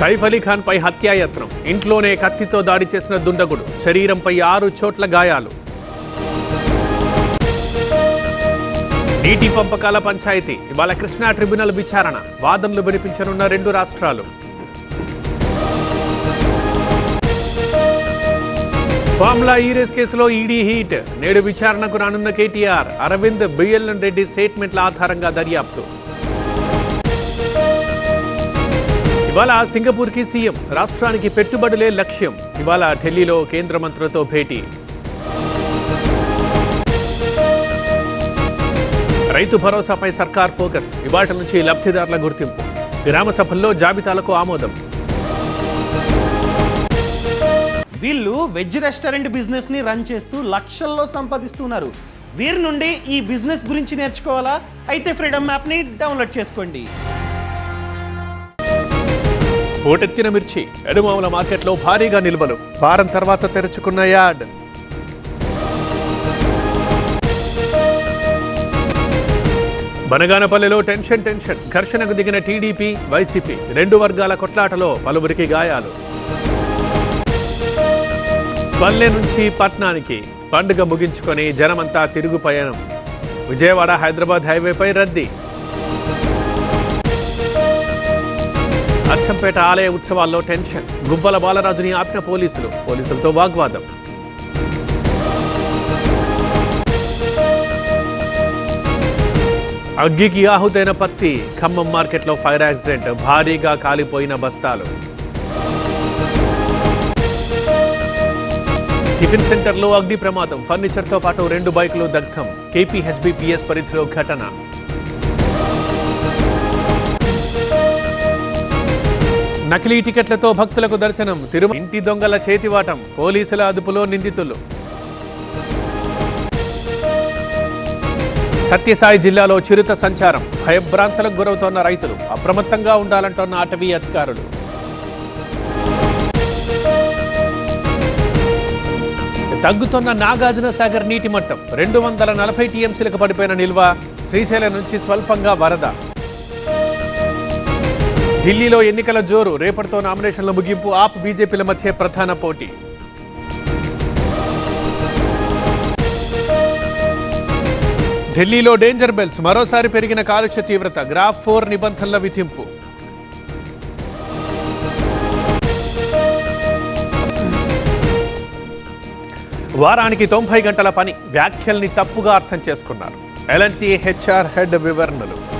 సైఫ్ అలీ ఖాన్ పై హత్యాయత్నం. ఇంట్లోనే కత్తితో దాడి చేసిన దుండగుడు. శరీరంపై ఆరు చోట్ల గాయాలు. నీటి పంపకాల పంచాయతీ. ఇవాళ కృష్ణా ట్రిబ్యునల్ విచారణ. వాదనలు వినిపించనున్న రెండు రాష్ట్రాలు. ఫార్ములా ఈ రేస్ కేసులో ఈడీ హీట్. నేడు విచారణకు రానున్న కేటీఆర్. అరవింద్ బిఎల్ఎన్ రెడ్డి స్టేట్మెంట్ల ఆధారంగా దర్యాప్తు. ఇవాళ సింగపూర్కి సీఎం రాష్ట్రానికి పెట్టుబడులే లక్ష్యం. ఇవాళ ఢిల్లీలో కేంద్ర మంత్రులతో భేటీ. రైతు భరోసాపై సర్కార్ ఫోకస్ ఇవాటి నుంచి లబ్ధిదారుల గుర్తింపు. గ్రామ సభల్లో జాబితాలకు ఆమోదం. వీళ్ళు వెజ్ రెస్టారెంట్ బిజినెస్ని రన్ చేస్తూ లక్షల్లో సంపాదిస్తున్నారు. వీరి నుండి ఈ బిజినెస్ గురించి నేర్చుకోవాలా? అయితే ఫ్రీడమ్ యాప్ని డౌన్లోడ్ చేసుకోండి. పోటెత్తిన మిర్చి ఎడుమాముల మార్కెట్లో భారీగా నిల్వలు. వారం తర్వాత తెరుచుకున్న యార్డ్ బనగానపల్లిలో టెన్షన్ టెన్షన్. ఘర్షణకు దిగిన టీడీపీ వైసీపీ రెండు వర్గాల కొట్లాటలో పలువురికి గాయాలు. పల్లె నుంచి పట్నానికి పండుగ ముగించుకొని జనమంతా తిరుగు పయనం. విజయవాడ హైదరాబాద్ హైవేపై రద్దీ. అచ్చంపేట ఆలయ ఉత్సవాల్లో టెన్షన్. గువ్వల బాలరాజుని ఆపిన పోలీసులు. పోలీసులతో వాగ్వాదం. అగ్గికి ఆహుతైన పత్తి ఖమ్మం మార్కెట్లో ఫైర్ యాక్సిడెంట్ భారీగా కాలిపోయిన బస్తాలు. టిఫిన్ సెంటర్లో అగ్ని ప్రమాదం ఫర్నిచర్తో పాటు రెండు బైకులు దగ్ధం. కేపీహెచ్బిపిఎస్ పరిధిలో ఘటన. నకిలీ టికెట్లతో భక్తులకు దర్శనం. తిరుమల ఇంటి దొంగల చేతివాటం పోలీసుల అదుపులో నిందితులు. సత్యసాయి జిల్లాలో చిరుత సంచారం. భయభ్రాంతలకు గురవుతోన్న రైతులు. అప్రమత్తంగా ఉండాలంటున్న అటవీ అధికారులు. తగ్గుతున్న నాగార్జున సాగర్ నీటి మట్టం. రెండు వందల నలభై టీఎంసీలకు పడిపోయిన నిల్వ శ్రీశైలం నుంచి స్వల్పంగా వరద. ఢిల్లీలో ఎన్నికల జోరు. రేపటితో నామినేషన్ల ముగింపు ఆప్ బీజేపీల మధ్య ప్రధాన పోటీ. ఢిల్లీలో డేంజర్ బెల్స్. మరోసారి పెరిగిన కాలుష్య తీవ్రత. గ్రాఫ్ ఫోర్ నిబంధనల విధింపు. వారానికి తొంభై గంటల పని. వ్యాఖ్యల్ని తప్పుగా అర్థం చేసుకున్నారు. ఎల్ఎన్టీ హెచ్ఆర్ హెడ్ వివరణలు.